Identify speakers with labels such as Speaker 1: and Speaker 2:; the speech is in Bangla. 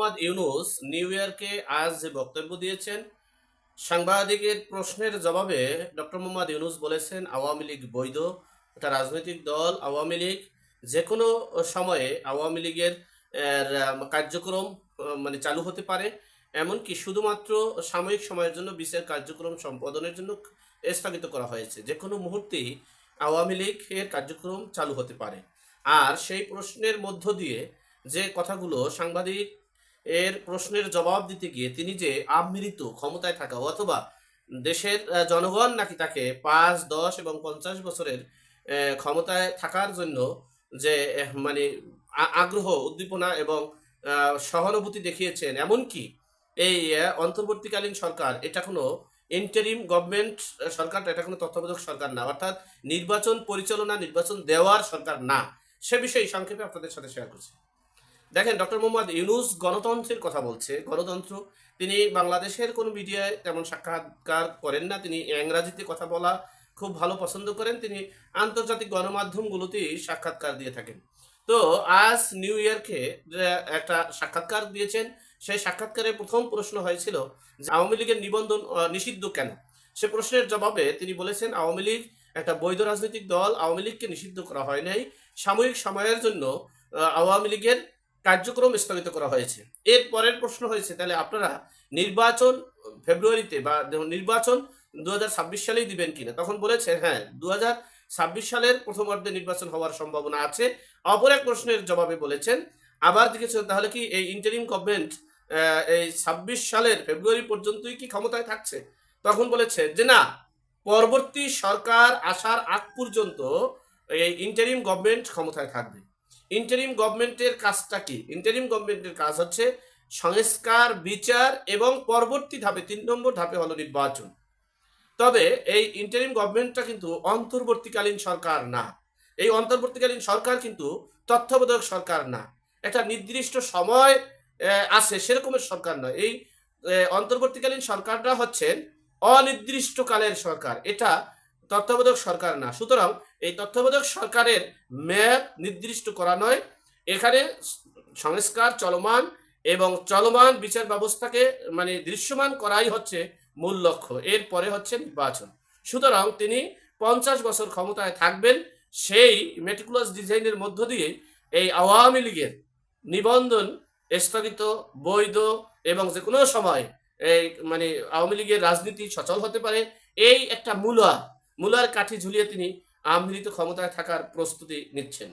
Speaker 1: মোহাম্মদ ইউনুস নিউ ইয়র্কে আজ যে বক্তব্য দিয়েছেন, সাংবাদিকের প্রশ্নের জবাবে ডক্টর মোহাম্মদ ইউনুস বলেছেন, আওয়ামী লীগ বৈধ একটা রাজনৈতিক দল, আওয়ামী লীগ যে কোনো সময়ে আওয়ামী লীগের কার্যক্রম মানে চালু হতে পারে। এমনকি শুধুমাত্র সাময়িক সময়ের জন্য বিচার কার্যক্রম সম্পাদনের জন্য স্থগিত করা হয়েছে। যে কোনো মুহূর্তেই আওয়ামী লীগের কার্যক্রম চালু হতে পারে। আর সেই প্রশ্নের মধ্য দিয়ে যে কথাগুলো সাংবাদিক এর প্রশ্নের জবাব দিতে গিয়ে তিনি যে আমৃত ক্ষমতায় থাকা অথবা দেশের জনগণ নাকি তাকে পাঁচ, দশ এবং পঞ্চাশ বছরের ক্ষমতায় থাকার জন্য যে মানে আগ্রহ, উদ্দীপনা এবং সহানুভূতি দেখিয়েছেন, এমনকি এই অন্তর্বর্তীকালীন সরকার এটা কোনো ইন্টারিম গভর্নমেন্ট সরকার এটা কোনো তত্ত্বাবধায়ক সরকার না, অর্থাৎ নির্বাচন পরিচালনা, নির্বাচন দেওয়ার সরকার না, সে বিষয়ে সংক্ষেপে আপনাদের সাথে শেয়ার করছি। দেখেন, ডক্টর মোহাম্মদ ইউনুস গণতন্ত্রের কথা বলছে। গণতন্ত্র, তিনি বাংলাদেশের কোনো মিডিয়ায় তেমন সাক্ষাৎকার করেন না। তিনি ইংরাজিতে কথা বলা খুব ভালো পছন্দ করেন। তিনি আন্তর্জাতিক গণমাধ্যমগুলোতেই সাক্ষাৎকার দিয়ে থাকেন। তো আজ নিউ ইয়র্কে একটা সাক্ষাৎকার দিয়েছেন, সেই সাক্ষাৎকারে প্রথম প্রশ্ন হয়েছিল যে আওয়ামী লীগের নিবন্ধন নিষিদ্ধ কেন? সে প্রশ্নের জবাবে তিনি বলেছেন, আওয়ামী লীগ একটা বৈধ রাজনৈতিক দল, আওয়ামী লীগকে নিষিদ্ধ করা হয় নাই। সাময়িক সময়ের জন্য আওয়ামী লীগের কার্যক্রম স্থগিত করা হয়েছে। এর পরের প্রশ্ন হয়েছে তাহলে আপনারা নির্বাচন ফেব্রুয়ারিতে বা দেখুন, নির্বাচন দু হাজার ছাব্বিশ সালেই দিবেন কিনা? তখন বলেছে হ্যাঁ দু ছাব্বিশ সালের প্রথমার্ধে নির্বাচন হওয়ার সম্ভাবনা আছে। অপর এক প্রশ্নের জবাবে বলেছেন আবার দেখেছেন তাহলে কি এই ইন্টারিম গভর্নমেন্ট এই ছাব্বিশ সালের ফেব্রুয়ারি পর্যন্তই কি ক্ষমতায় থাকছে? তখন বলেছে যে না পরবর্তী সরকার আসার আগ পর্যন্ত এই ইন্টারিম গভর্নমেন্ট ক্ষমতায় থাকবে। ইন্টারিম গভর্নমেন্টের কাজটা কি? ইন্টারিম গভর্নমেন্টের কাজ হচ্ছে সংস্কার, বিচার এবং পরবর্তী ধাপে, তিন নম্বর ধাপে হলো নির্বাচন। তবে এই ইন্টারিম গভর্নমেন্টটা কিন্তু অন্তর্বর্তীকালীন সরকার না। এই অন্তর্বর্তীকালীন সরকার কিন্তু তত্ত্বাবধায়ক সরকার না। একটা নির্দিষ্ট সময় আছে, সেরকমের সরকার নয়। এই অন্তর্বর্তীকালীন সরকারটা হচ্ছেন অনির্দিষ্টকালের সরকার। এটা তত্ত্বাবধায়ক সরকার না। সুতরাং এই তত্ত্বাবধায়ক সরকারের মেয়াদ নির্দিষ্ট করা নয়। এখানে সংস্কার চলমান এবং চলমান বিচার ব্যবস্থাকে মানে দৃশ্যমান করাই হচ্ছে মূল লক্ষ্য। এরপরে হচ্ছে নির্বাচন। সুতরাং তিনি পঞ্চাশ বছর ক্ষমতায় থাকবেন, সেই মেটিকুলাস ডিজাইনের মধ্য দিয়ে এই আওয়ামী লীগের নিবন্ধন স্থগিত, বৈধ এবং যে কোনো সময় এই মানে আওয়ামী লীগের রাজনীতি সচল হতে পারে, এই একটা মূলা মূলার কাঠি ঝুলিয়ে তিনি আমৃত ক্ষমতায় থাকার প্রস্তুতি নিচ্ছেন।